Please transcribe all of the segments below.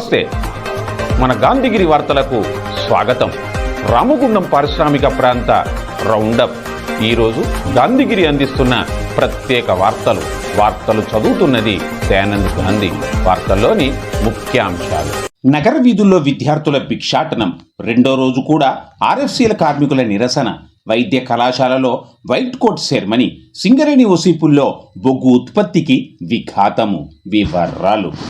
నమస్తే. మన గాంధీగిరి వార్తలకు స్వాగతం. రామగుండం పారిశ్రామిక ప్రాంత రౌండప్. ఈరోజు గాంధీగిరి అందిస్తున్న ప్రత్యేక వార్తలు. వార్తలు చదువుతున్నది దయానంద్ గాంధీ. వార్తల్లోని ముఖ్యాంశాలు. నగర వీధుల్లో విద్యార్థుల భిక్షాటనం. రెండో రోజు కూడా ఆర్ఎఫ్సీల కార్మికుల నిరసన. వైద్య కళాశాలలో వైట్ కోట్ సెర్మనీ సింగరేణి ఒసీపుల్లో బొగ్గు ఉత్పత్తికి విఘాతము. వివరాలు.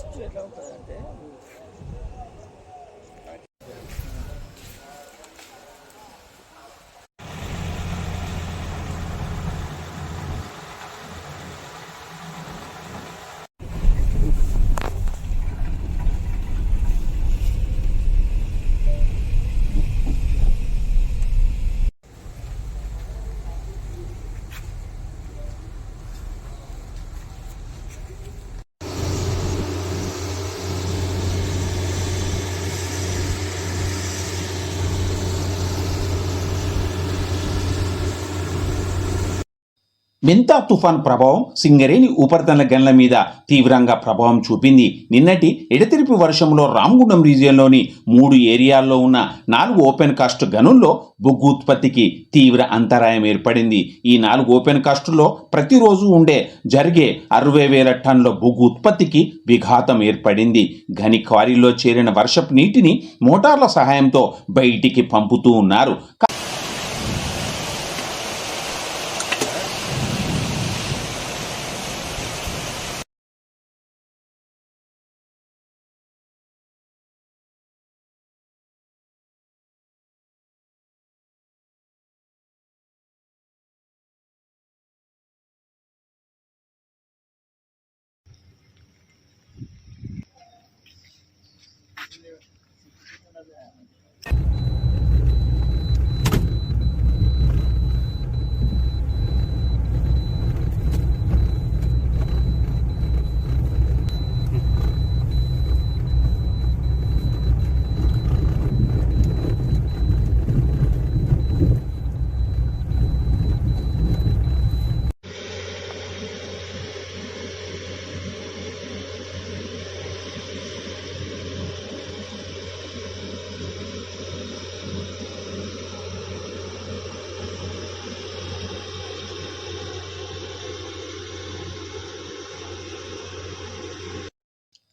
축구에 나. మింతా తుఫాన్ ప్రభావం సింగరేణి ఉపరితల గన్ల మీద తీవ్రంగా ప్రభావం చూపింది. నిన్నటి ఎడతెరిపి వర్షంలో రామగుండం రీజియన్లోని మూడు ఏరియాల్లో ఉన్న నాలుగు ఓపెన్ కాస్ట్ గనుల్లో బొగ్గు ఉత్పత్తికి తీవ్ర అంతరాయం ఏర్పడింది. ఈ నాలుగు ఓపెన్ కాస్టుల్లో ప్రతిరోజు ఉండే జరిగే అరవై వేల టన్నుల బొగ్గు ఉత్పత్తికి విఘాతం ఏర్పడింది. గని క్వారీలో చేరిన వర్షపు నీటిని మోటార్ల సహాయంతో బయటికి పంపుతూ ఉన్నారు. around.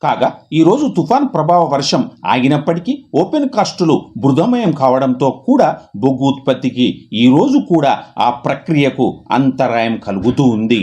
కాగా ఈరోజు తుఫాన్ ప్రభావ వర్షం ఆగినప్పటికీ ఓపెన్ కాస్టులు బృధమయం కావడంతో కూడా బొగ్గు ఉత్పత్తికి ఈరోజు కూడా ఆ ప్రక్రియకు అంతరాయం కలుగుతూ ఉంది.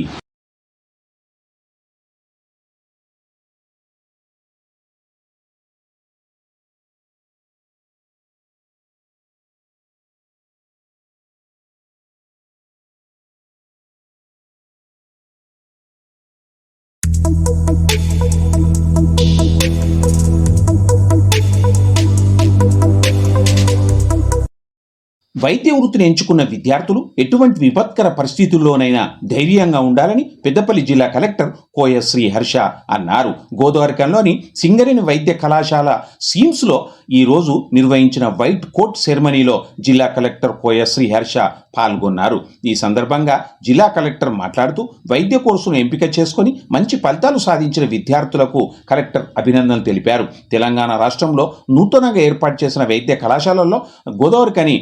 వైద్య వృత్తిని ఎంచుకున్న విద్యార్థులు ఎటువంటి విపత్కర పరిస్థితుల్లోనైనా ధైర్యంగా ఉండాలని పెద్దపల్లి జిల్లా కలెక్టర్ కోయశ్రీ హర్ష అన్నారు. గోదావరికంలోని సింగరేణి వైద్య కళాశాల సీమ్స్లో ఈరోజు నిర్వహించిన వైట్ కోట్ సెరమనీలో జిల్లా కలెక్టర్ కోయశ్రీ హర్ష పాల్గొన్నారు. ఈ సందర్భంగా జిల్లా కలెక్టర్ మాట్లాడుతూ వైద్య కోర్సును ఎంపిక చేసుకొని మంచి ఫలితాలు సాధించిన విద్యార్థులకు కలెక్టర్ అభినందనలు తెలిపారు. తెలంగాణ రాష్ట్రంలో నూతనంగా ఏర్పాటు చేసిన వైద్య కళాశాలల్లో గోదావరికని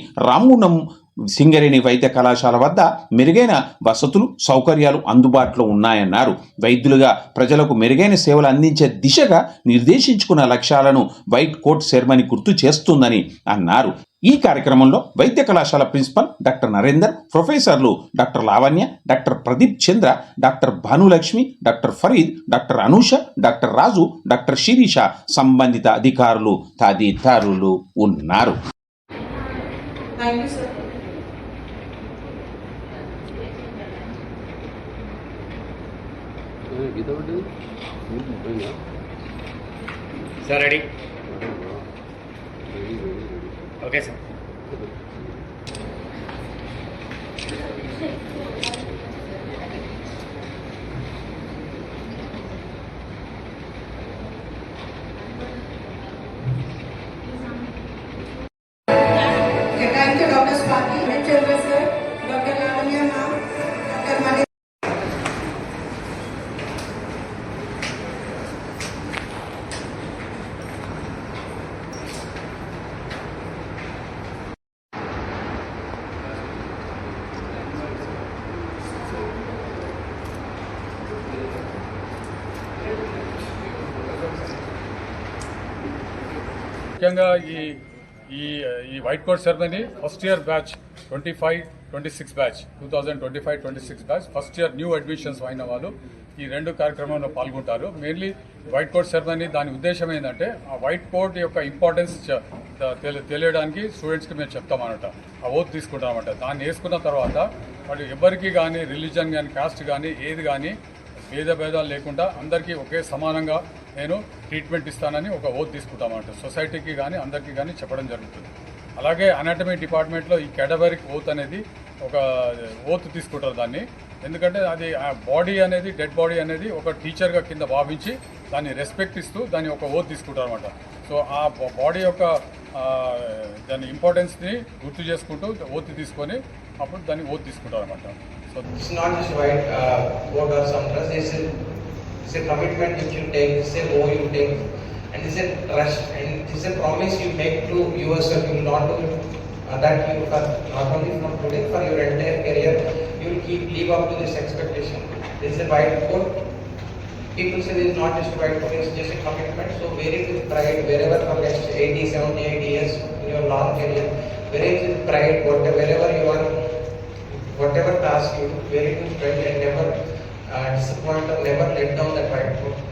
రామగుండం సింగరేణి వైద్య కళాశాల వద్ద మెరుగైన వసతులు సౌకర్యాలు అందుబాటులో ఉన్నాయన్నారు. వైద్యులుగా ప్రజలకు మెరుగైన సేవలు అందించే దిశగా నిర్దేశించుకున్న లక్ష్యాలను వైట్ కోట్ సెరమనీ గుర్తు చేస్తుందని అన్నారు. ఈ కార్యక్రమంలో వైద్య కళాశాల ప్రిన్సిపల్ డాక్టర్ నరేందర్ ప్రొఫెసర్లు doctor Lavanya doctor Pradeep Chandra doctor Bhanulakshmi doctor Farid doctor Anusha doctor Raju doctor Sirisha సంబంధిత అధికారులు తదితరులు ఉన్నారు. Thank you sir sir ready okay sir ముఖ్యంగా ఈ ఈ ఈ white coat ceremony first year batch twenty five twenty six batch two thousand twenty five twenty six batch first year new admissions అయిన వాళ్ళు ఈ రెండు కార్యక్రమంలో పాల్గొంటారు. మెయిన్లీ వైట్ కోట్ సెరమనీ దాని ఉద్దేశం ఏంటంటే ఆ వైట్ కోట్ యొక్క ఇంపార్టెన్స్ తెలియడానికి స్టూడెంట్స్కి మేము చెప్తామన్నమాట. ఆ ఓత్ తీసుకుంటామన్నమాట. దాన్ని వేసుకున్న తర్వాత వాళ్ళు ఎవరికి కానీ రిలీజన్ కానీ కాస్ట్ కానీ ఏది కానీ భేద భేదాలు లేకుండా అందరికీ ఒకే సమానంగా నేను ట్రీట్మెంట్ ఇస్తానని ఒక ఓత్ తీసుకుంటామన్నమాట. సొసైటీకి కానీ అందరికీ కానీ చెప్పడం జరుగుతుంది. అలాగే అనాటమీ డిపార్ట్మెంట్లో ఈ కేటబరిక్ ఓత్ అనేది ఒక eh, ఓత్ తీసుకుంటారు దాన్ని. ఎందుకంటే అది ఆ బాడీ అనేది డెడ్ బాడీ అనేది ఒక టీచర్గా కింద భావించి దాన్ని రెస్పెక్ట్ ఇస్తూ దాన్ని ఒక ఓత్ తీసుకుంటారు అనమాట సో ఆ బాడీ యొక్క దాని ఇంపార్టెన్స్ని గుర్తు చేసుకుంటూ ఓత్ తీసుకొని అప్పుడు దాన్ని ఓత్ తీసుకుంటారు అనమాట It's not just white uh, or some trust. It's a, it's a commitment which you take. It's a oath you take, and it's a trust, and it's a promise you make to yourself. You will not do uh, that you for not only from today for your entire career. You will keep live up to this expectation. Is a white vote. People say is not just white vote. It's just a commitment. So wear it with pride wherever for next 80, 70, 80 years in your long career. Wear it with pride whatever wherever you are whatever task you do, very good friend and never uh, disappoint or never let down that white foot. And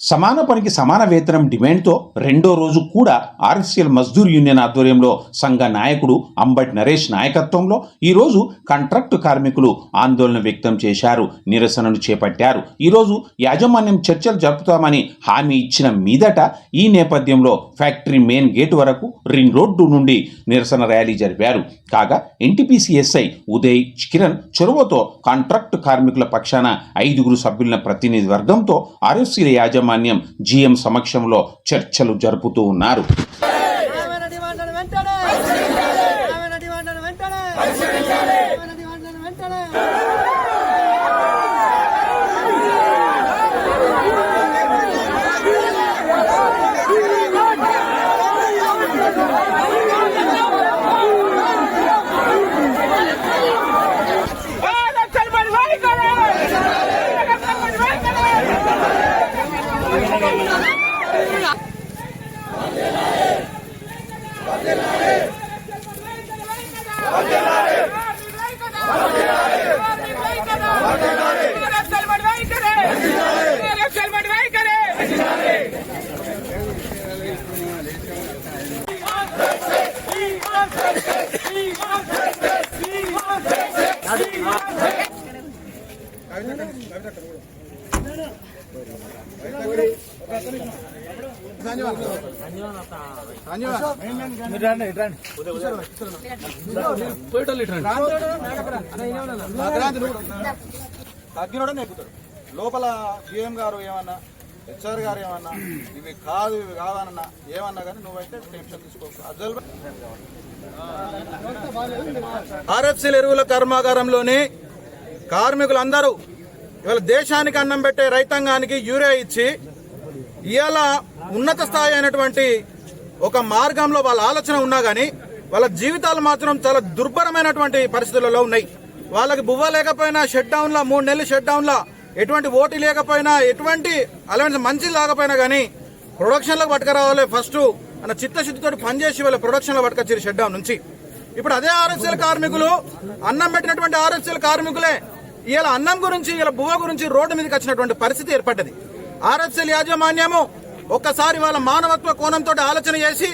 సమాన పనికి సమాన వేతనం డిమాండ్తో రెండో రోజు కూడా RSL Mazdoor union ఆధ్వర్యంలో సంఘ నాయకుడు అంబటి నరేష్ నాయకత్వంలో ఈరోజు కాంట్రాక్టు కార్మికులు ఆందోళన వ్యక్తం చేశారు నిరసనను చేపట్టారు. ఈరోజు యాజమాన్యం చర్చలు జరుపుతామని హామీ ఇచ్చిన మీదట ఈ నేపథ్యంలో ఫ్యాక్టరీ మెయిన్ గేట్ వరకు రింగ్ రోడ్డు నుండి నిరసన ర్యాలీ జరిపారు. కాగా ఎన్టీపీసీఎస్ఐ ఉదయ్ కిరణ్ చొరవతో కాంట్రాక్టు కార్మికుల పక్షాన ఐదుగురు సభ్యుల ప్రతినిధి వర్గంతో ఆర్ఎఫ్సీల యాజమాన్యం జీఎం సమక్షంలో చర్చలు జరుపుతూ ఉన్నారు. తగ్గినోడే నెక్కుతాడు లోపల జీఎం గారు ఏమన్నా హెచ్ఆర్ గారు ఏమన్నా ఇవి కాదు ఇవి కాదన్నా ఏమన్నా కానీ నువ్వైతే టెన్షన్ తీసుకోవచ్చు అజల్ ఎరువుల కర్మాగారంలోని కార్మికులందరూ ఇవాళ దేశానికి అన్నం పెట్టే రైతాంగానికి యూరియా ఇచ్చి ఇవాళ ఉన్నత స్థాయి అయినటువంటి ఒక మార్గంలో వాళ్ళ ఆలోచన ఉన్నా కానీ వాళ్ళ జీవితాలు మాత్రం చాలా దుర్భరమైనటువంటి పరిస్థితులలో ఉన్నాయి. వాళ్ళకి బువ్వ లేకపోయినా షట్ డౌన్ లా మూడు నెలలు షట్ డౌన్ లా ఎటువంటి ఓటు లేకపోయినా ఎటువంటి అలాంటి మంచి లేకపోయినా కానీ ప్రొడక్షన్లో పట్టుకురావాలి ఫస్ట్ అన్న చిత్తశుద్ధితో పనిచేసి వాళ్ళ ప్రొడక్షన్లో పట్టుకొచ్చారు షట్ డౌన్ నుంచి. ఇప్పుడు అదే ఆర్ఎఫ్సీఎల్ కార్మికులు అన్నం పెట్టినటువంటి ఆర్ఎఫ్సీఎల్ కార్మికులే ఇలా అన్నం గురించి ఇలా బువ్వ గురించి రోడ్డు మీదకి వచ్చినటువంటి పరిస్థితి ఏర్పడ్డది. ఆర్ఎఫ్సీఎల్ యాజమాన్యము ఒక్కసారి వాళ్ళ మానవత్వ కోణంతో ఆలోచన చేసి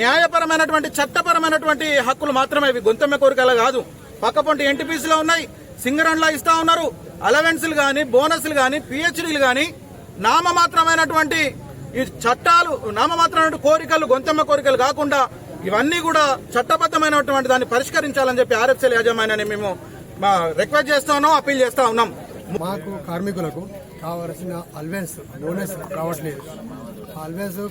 న్యాయపరమైనటువంటి చట్టపరమైనటువంటి హక్కులు మాత్రమే ఇవి గొంతెమ్మ కోరికలు కాదు. పక్కపొంటి ఎన్టీపీసీలో ఉన్నాయి సింగరండ్లా ఇస్తా ఉన్నారు. అలవెన్స్లు కానీ బోనస్లు కానీ పిహెచ్డీలు కానీ నామమాత్రమైనటువంటి ఈ చట్టాలు నామమాత్రమైన కోరికలు గొంతెమ్మ కోరికలు కాకుండా ఇవన్నీ కూడా చట్టబద్దమైనటువంటి దాన్ని పరిష్కరించాలని చెప్పి ఆర్ఎఫ్సీఎల్ యాజమాన్యాన్ని మేము రిక్వెస్ట్ చేస్తా ఉన్నాం అప్పీల్ చేస్తా ఉన్నాం. మాకు కార్మికులకు కావలసిన అల్వెన్స్ బోనస్ రావట్లేదు. అల్వెన్స్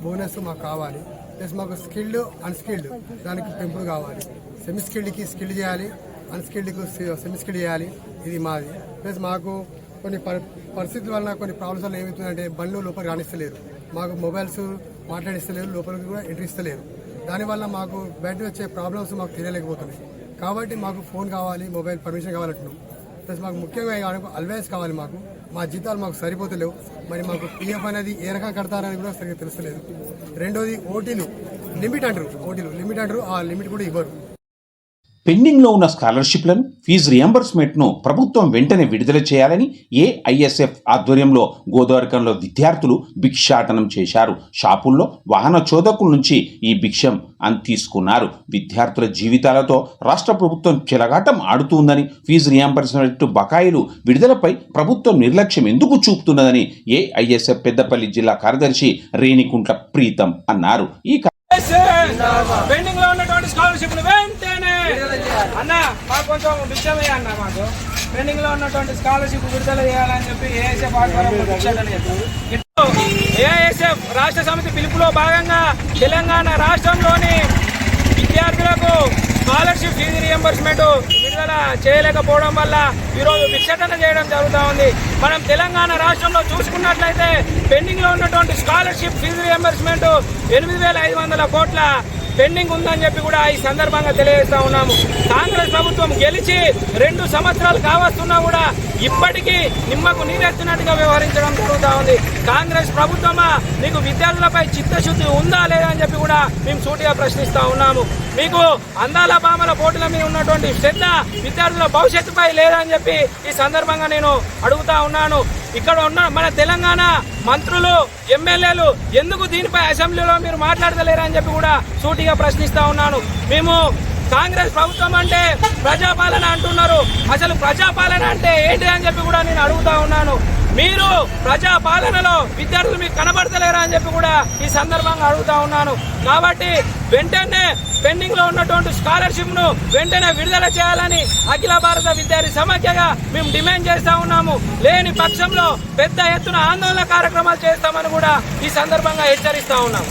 బోనస్ మాకు కావాలి. ప్లస్ మాకు స్కిల్డ్ అన్స్కిల్డ్ దానికి పెంపుడు కావాలి. సెమీ స్కిల్డ్కి స్కిల్డ్ చేయాలి అన్స్కిల్డ్కి సెమీ స్కిల్డ్ చేయాలి. ఇది మాది. ప్లస్ మాకు కొన్ని పరి- పరిస్థితుల వలన కొన్ని ప్రాబ్లమ్స్ వల్ల ఏమవుతుందంటే బండ్లు లోపలికి రాణిస్తలేరు. మాకు మొబైల్స్ మాట్లాడిస్తలేరు లోపలికి కూడా ఎంట్రీ ఇస్తలేరు. దానివల్ల మాకు బెడ్ వచ్చే ప్రాబ్లమ్స్ మాకు తెలియలేకపోతున్నాయి. కాబట్టి మాకు ఫోన్ కావాలి మొబైల్ పర్మిషన్ కావాలంటున్నాం. ప్లస్ మాకు ముఖ్యంగా అల్వేస్ కావాలి మాకు. మా జీతాలు మాకు సరిపోతలేవు. మరి మాకు పిఎఫ్ అనేది ఏ రకంగా కడతారని కూడా సరిగ్గా తెలుస్తలేదు. రెండోది ఓటీలు. లిమిట్ అంటారు. ఓటీలు. లిమిట్ అంటారు. ఆ లిమిట్ కూడా ఇవ్వరు. పెండింగ్లో ఉన్న స్కాలర్షిప్లను ఫీజు రియంబర్స్మెంట్ను ప్రభుత్వం వెంటనే విడుదల చేయాలని ఏఐఎస్ఎఫ్ ఆధ్వర్యంలో గోదావరికంలో విద్యార్థులు భిక్షాటనం చేశారు. షాపుల్లో వాహన చోదకుల నుంచి ఈ భిక్షం అని తీసుకున్నారు విద్యార్థుల జీవితాలతో రాష్ట్ర ప్రభుత్వం చెలగాటం ఆడుతుందని ఫీజు రియంబర్స్మెంట్ బకాయిలు విడుదలపై ప్రభుత్వం నిర్లక్ష్యం ఎందుకు చూపుతున్నదని ఏఐఎస్ఎఫ్ పెద్దపల్లి జిల్లా కార్యదర్శి రేణికుంట్ల ప్రీతం అన్నారు. ఈ పెండింగ్లో ఉన్నటువంటి స్కాలర్షిప్ వెంటనే అన్న మాకు కొంచెం విషయమయ్యా అన్న మాకు. పెండింగ్లో ఉన్నటువంటి స్కాలర్షిప్ విడుదల చేయాలని చెప్పి ఏఎస్ఎఫ్ ఏఎస్ఎఫ్ ఇప్పుడు ఏఐఎస్ఎఫ్ రాష్ట్ర సమితి పిలుపులో భాగంగా తెలంగాణ రాష్ట్రంలోని విద్యార్థులకు స్కాలర్షిప్ ఫీజు రియంబర్స్మెంట్ విడుదల చేయలేకపోవడం వల్ల ఈరోజు విక్షటన చేయడం జరుగుతూ ఉంది. మనం తెలంగాణ రాష్ట్రంలో చూసుకున్నట్లయితే పెండింగ్లో ఉన్నటువంటి స్కాలర్షిప్ ఫీజు రియంబర్స్మెంట్ ఎనిమిది వేల ఐదు వందల కోట్ల పెండింగ్ ఉందని చెప్పి కూడా ఈ సందర్భంగా తెలియజేస్తా ఉన్నాము. కాంగ్రెస్ ప్రభుత్వం గెలిచి రెండు సంవత్సరాలు కావస్తున్నా కూడా ఇప్పటికీ నిమ్మకు నీరెత్తినట్టుగా వ్యవహరించడం జరుగుతూ ఉంది. కాంగ్రెస్ ప్రభుత్వమా మీకు విద్యార్థులపై చిత్తశుద్ధి ఉందా లేదా అని చెప్పి కూడా మేము సూటిగా ప్రశ్నిస్తూ ఉన్నాము. మీకు అందాల బామల పోటీల మీద ఉన్నటువంటి శ్రద్ధ విద్యార్థుల భవిష్యత్తుపై లేదని చెప్పి ఈ సందర్భంగా నేను అడుగుతా ఉన్నాను. ఇక్కడ ఉన్న మన తెలంగాణ మంత్రులు ఎమ్మెల్యేలు ఎందుకు దీనిపై అసెంబ్లీలో మీరు మాట్లాడతలేరు అని చెప్పి కూడా సూటిగా ప్రశ్నిస్తా ఉన్నాను. మేము కాంగ్రెస్ ప్రభుత్వం అంటే ప్రజాపాలన అంటున్నారు. అసలు ప్రజాపాలన అంటే ఏంటి అని చెప్పి కూడా నేను అడుగుతా ఉన్నాను. మీరు ప్రజా పాలనలో విద్యార్థులు మీకు కనబడతలేరా అని చెప్పి కూడా ఈ సందర్భంగా అడుగుతా ఉన్నాను. కాబట్టి వెంటనే పెండింగ్లో ఉన్నటువంటి స్కాలర్షిప్ను వెంటనే విడుదల చేయాలని అఖిల భారత విద్యార్థి సమాఖ్యగా మేము డిమాండ్ చేస్తా ఉన్నాము. లేని పక్షంలో పెద్ద ఎత్తున ఆందోళన కార్యక్రమాలు చేస్తామని కూడా ఈ సందర్భంగా హెచ్చరిస్తా ఉన్నాము.